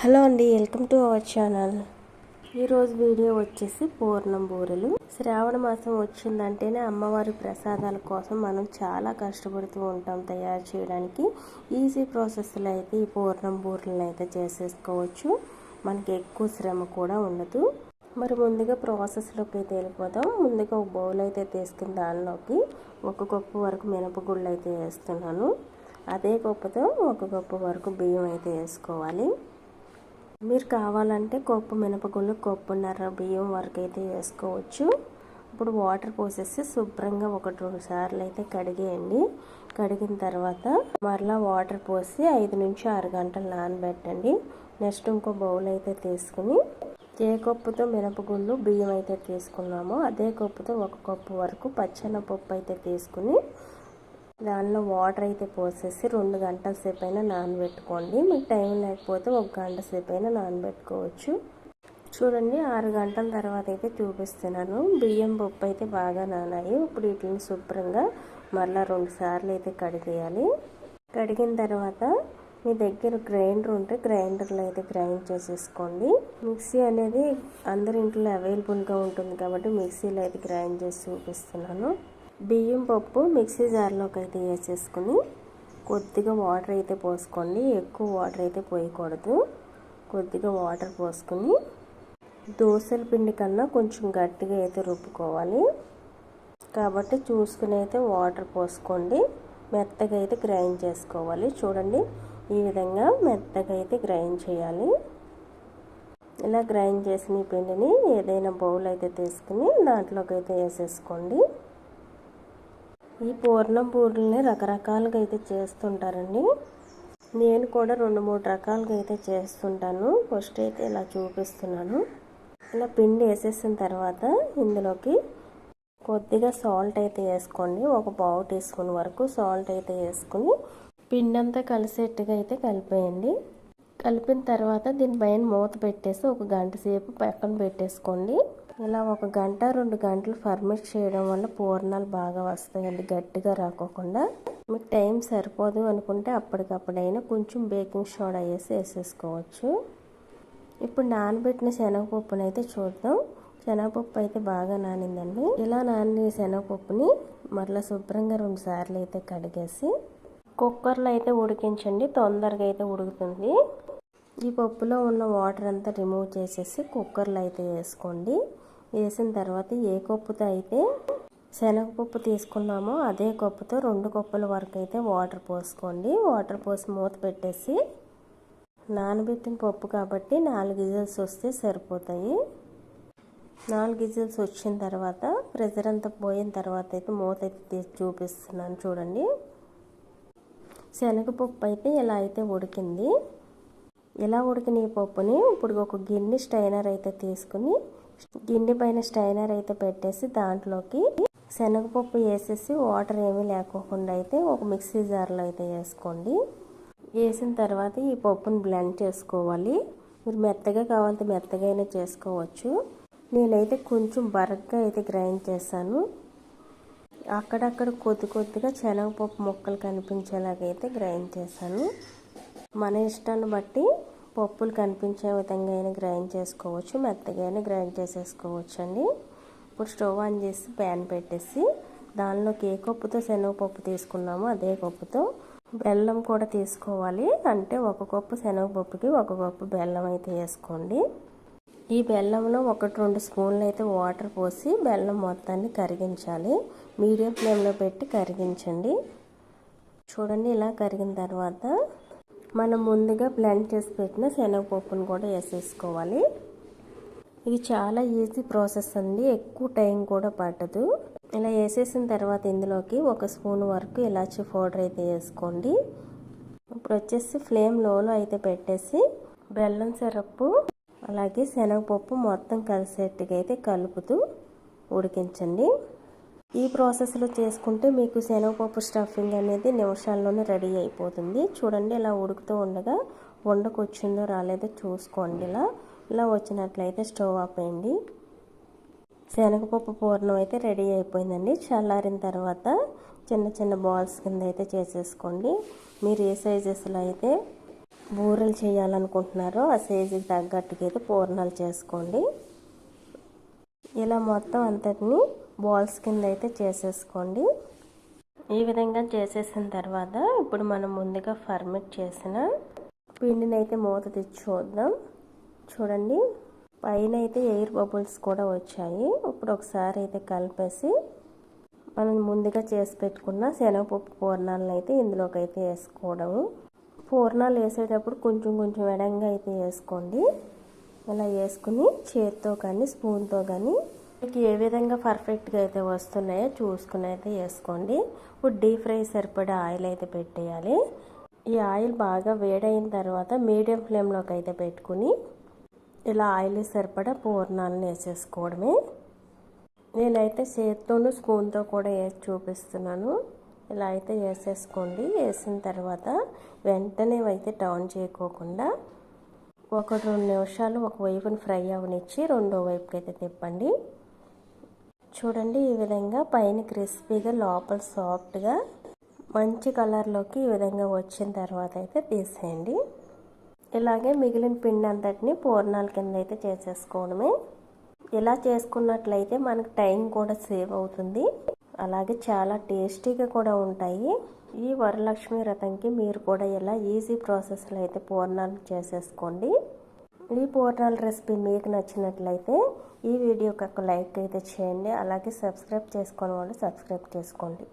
Hello అండి welcome to our channel. ఈరోజు video వచ్చేసి పూర్ణం బూరెలు. శ్రావణ మాసం వచ్చిందంటేనే అమ్మవారి ప్రసాదాల కోసం మనం చాలా కష్టపడుతూ ఉంటాం తయారు చేయడానికి. ఈజీ ప్రాసెస్లో అయితే ఈ పూర్ణం బూరెలను అయితే చేసేసుకోవచ్చు. మనకి ఎక్కువ శ్రమ కూడా ఉండదు. మరి ముందుగా ప్రాసెస్లోకి అయితే వెళ్ళిపోతాం ముందుగా ఒక బౌల్ అయితే తీసుకుని దానిలోకి ఒక కప్పు వరకు మినపగుళ్ళు అయితే వేస్తున్నాను. అదే కప్పుతో ఒక కప్పు వరకు బియ్యం అయితే వేసుకోవాలి. మీరు కావాలంటే కొప్పు మినపగుళ్ళు కొప్పున్నర బియ్యం వరకు అయితే వేసుకోవచ్చు. ఇప్పుడు వాటర్ పోసేసి శుభ్రంగా ఒకటి రెండు సార్లు అయితే కడిగేయండి. కడిగిన తర్వాత మరలా వాటర్ పోసి ఐదు నుంచి ఆరు గంటలు నానబెట్టండి. నెక్స్ట్ ఇంకో బౌల్ అయితే తీసుకుని ఏ కప్పుతో మినపగుళ్ళు బియ్యం అయితే తీసుకున్నామో అదే కప్పుతో ఒక కప్పు వరకు పప్పు అయితే తీసుకుని దానిలో వాటర్ అయితే పోసేసి రెండు గంటల సేపు అయినా నానబెట్టుకోండి. మీకు టైం లేకపోతే ఒక గంట సేపు అయినా నానబెట్టుకోవచ్చు. చూడండి ఆరు గంటల తర్వాత అయితే చూపిస్తున్నాను. బియ్యం పప్పు అయితే బాగా నానాయి. ఇప్పుడు వీటిని శుభ్రంగా మరలా రెండు సార్లు అయితే కడిగేయాలి. కడిగిన తర్వాత మీ దగ్గర గ్రైండర్ ఉంటే గ్రైండర్లో అయితే గ్రైండ్ చేసేసుకోండి. మిక్సీ అనేది అందరి ఇంట్లో అవైలబుల్గా ఉంటుంది కాబట్టి మిక్సీలో అయితే గ్రైండ్ చేసి చూపిస్తున్నాను. బియ్యం పప్పు మిక్సీ జార్లోకి అయితే వేసేసుకుని కొద్దిగా వాటర్ అయితే పోసుకోండి. ఎక్కువ వాటర్ అయితే పోయకూడదు. కొద్దిగా వాటర్ పోసుకుని దోశల పిండి కన్నా కొంచెం గట్టిగా అయితే రుబ్బుకోవాలి. కాబట్టి చూసుకుని అయితే వాటర్ పోసుకోండి. మెత్తగా అయితే గ్రైండ్ చేసుకోవాలి. చూడండి ఈ విధంగా మెత్తగా అయితే గ్రైండ్ చేయాలి. ఇలా గ్రైండ్ చేసిన పిండిని ఏదైనా బౌల్ అయితే తీసుకుని దాంట్లోకి అయితే వేసేసుకోండి. ఈ పూర్ణం పూర్లని రకరకాలుగా అయితే చేస్తుంటారండి. నేను కూడా రెండు మూడు రకాలుగా అయితే చేస్తుంటాను. ఫస్ట్ అయితే ఇలా చూపిస్తున్నాను. ఇలా పిండి వేసేసిన తర్వాత ఇందులోకి కొద్దిగా సాల్ట్ అయితే వేసుకోండి. ఒక పావు టీ స్పూన్ వరకు సాల్ట్ అయితే వేసుకుని పిండి అంతా కలిసేట్టుగా అయితే కలిపేయండి. కలిపిన తర్వాత దీనిపైన మూత పెట్టేసి ఒక గంట సేపు పక్కన పెట్టేసుకోండి. ఇలా ఒక గంట రెండు గంటలు ఫర్మెంట్ చేయడం వల్ల పూర్ణాలు బాగా వస్తాయండి. గట్టిగా రాకోకుండా మీకు టైం సరిపోదు అనుకుంటే అప్పటికప్పుడైనా కొంచెం బేకింగ్ సోడా వేసి వేసేసుకోవచ్చు. ఇప్పుడు నానబెట్టిన శనగపప్పుని అయితే చూద్దాం. శనగపప్పు అయితే బాగా నానిందండి. ఇలా నాని శనగపప్పుని మరలా శుభ్రంగా రెండు సార్లు అయితే కడిగేసి కుక్కర్లో అయితే ఉడికించండి. తొందరగా అయితే ఉడుకుతుంది. ఈ పప్పులో ఉన్న వాటర్ అంతా రిమూవ్ చేసేసి కుక్కర్లో అయితే వేసుకోండి. వేసిన తర్వాత ఏ కప్పుతో అయితే శనగపప్పు తీసుకున్నామో అదే కప్పుతో రెండు కప్పుల వరకు అయితే వాటర్ పోసుకోండి. వాటర్ పోసి మూత పెట్టేసి నానబెట్టిన పప్పు కాబట్టి నాలుగు విజిల్స్ వస్తే సరిపోతాయి. నాలుగు విజిల్స్ వచ్చిన తర్వాత ప్రెజర్ అంతా పోయిన తర్వాత అయితే మూత అయితే తీసి చూపిస్తున్నాను చూడండి. శనగపప్పు అయితే ఇలా అయితే ఉడికింది. ఇలా ఉడికిన ఈ పప్పుని? ఇప్పుడు ఒక గిన్నె స్టైనర్ అయితే తీసుకుని గిన్నె పైన స్టైనర్ అయితే పెట్టేసి దాంట్లోకి శనగపప్పు వేసేసి వాటర్ ఏమీ లేకోకుండా అయితే ఒక మిక్సీ జార్లో అయితే వేసుకోండి. వేసిన తర్వాత ఈ పప్పుని బ్లెండ్ చేసుకోవాలి. మీరు మెత్తగా కావాలంటే మెత్తగా అయినా చేసుకోవచ్చు. నేనైతే కొంచెం బరగ్గా అయితే గ్రైండ్ చేశాను. అక్కడక్కడ కొద్ది కొద్దిగా శనగపప్పు ముక్కలు కనిపించేలాగైతే గ్రైండ్ చేశాను. మన ఇష్టాన్ని బట్టి పప్పులు కనిపించే విధంగా అయినా గ్రైండ్ చేసుకోవచ్చు మెత్తగా అయినా గ్రైండ్ చేసేసుకోవచ్చు అండి ఇప్పుడు స్టవ్ ఆన్ చేసి ప్యాన్ పెట్టేసి దానిలోకి ఏ కప్పుతో శనగపప్పు తీసుకున్నామో అదే కప్పుతో బెల్లం కూడా తీసుకోవాలి అంటే ఒక కప్పు శనగపప్పుకి ఒక కప్పు బెల్లం అయితే వేసుకోండి. ఈ బెల్లంలో ఒకటి రెండు స్పూన్లు అయితే వాటర్ పోసి బెల్లం మొత్తాన్ని కరిగించాలి. మీడియం ఫ్లేమ్లో పెట్టి కరిగించండి. చూడండి ఇలా కరిగిన తర్వాత మనం ముందుగా బ్లెండ్ చేసి పెట్టిన శనగపప్పును కూడా వేసేసుకోవాలి. ఇది చాలా ఈజీ ప్రాసెస్ అండి. ఎక్కువ టైం కూడా పట్టదు. ఇలా వేసేసిన తర్వాత ఇందులోకి ఒక స్పూన్ వరకు ఇలాచి పౌడర్ అయితే వేసుకోండి. ఇప్పుడు వచ్చేసి ఫ్లేమ్ లోలో అయితే పెట్టేసి బెల్లం సిరప్పు అలాగే శనగపప్పు మొత్తం కలిసేట్టుగా అయితే కలుపుతూ ఉడికించండి. ఈ ప్రాసెస్లో చేసుకుంటే మీకు శనగపప్పు స్టఫింగ్ అనేది నిమిషాల్లోనే రెడీ అయిపోతుంది. చూడండి ఇలా ఉడుకుతూ ఉండగా వండకు వచ్చిందో రాలేదో చూసుకోండి ఇలా. ఇలా వచ్చినట్లయితే స్టవ్ ఆపేయండి శనగపప్పు పూర్ణం అయితే రెడీ అయిపోయిందండి. చల్లారిన తర్వాత చిన్న చిన్న బాల్స్ కింద అయితే చేసేసుకోండి. మీరు ఏ సైజెస్లో అయితే బూరెలు చేయాలనుకుంటున్నారో ఆ సైజుకి తగ్గట్టుగా అయితే పూర్ణాలు చేసుకోండి. ఇలా మొత్తం అంతటిని బాల్స్ కింద అయితే చేసేసుకోండి. ఈ విధంగా చేసేసిన తర్వాత ఇప్పుడు మనం ముందుగా ఫర్మెంట్ చేసిన పిండిని అయితే మూత తెచ్చి చూద్దాం. చూడండి పైన అయితే ఎయిర్ బబుల్స్ కూడా వచ్చాయి. ఇప్పుడు ఒకసారి అయితే కలిపేసి మనం ముందుగా చేసి పెట్టుకున్న శనగపప్పు పూర్ణాలను అయితే ఇందులోకి అయితే వేసుకోవడము పూర్ణాలు వేసేటప్పుడు కొంచెం కొంచెం ఎడంగా అయితే వేసుకోండి. ఇలా వేసుకుని చేత్తో కానీ స్పూన్తో కానీ మీకు ఏ విధంగా పర్ఫెక్ట్గా అయితే వస్తున్నాయో చూసుకుని అయితే వేసుకోండి. ఇప్పుడు డీప్ ఫ్రై సరిపడా ఆయిల్ అయితే పెట్టేయాలి. ఈ ఆయిల్ బాగా వేడైన తర్వాత మీడియం ఫ్లేమ్లోకి అయితే పెట్టుకుని ఇలా ఆయిల్ సరిపడా పూర్ణాలను వేసేసుకోవడమే. నేనైతే చేత్తోను స్పూన్తో కూడా వేసి చూపిస్తున్నాను. ఇలా అయితే వేసేసుకోండి. వేసిన తర్వాత వెంటనే అయితే టర్న్ చేయకోకుండా ఒక రెండు నిమిషాలు ఒక వైపుని ఫ్రై అవనిచ్చి రెండో వైపుకి అయితే తిప్పండి. చూడండి ఈ విధంగా పైన క్రిస్పీగా లోపల సాఫ్ట్గా మంచి కలర్లోకి ఈ విధంగా వచ్చిన తర్వాత అయితే తీసేయండి. ఇలాగే మిగిలిన పిండి అంతటిని పూర్ణాల కింద అయితే చేసేసుకోవడమే. ఇలా చేసుకున్నట్లయితే మనకు టైం కూడా సేవ్ అవుతుంది. అలాగే చాలా టేస్టీగా కూడా ఉంటాయి. ఈ వరలక్ష్మి వ్రతంకి మీరు కూడా ఇలా ఈజీ ప్రాసెస్లో అయితే పూర్ణాలు చేసేసుకోండి. ఈ పూర్ణాల రెసిపీ మీకు నచ్చినట్లయితే ఈ వీడియోకి ఒక లైక్ అయితే చేయండి. అలాగే సబ్స్క్రైబ్ చేసుకోని వాళ్ళు సబ్స్క్రైబ్ చేసుకోండి.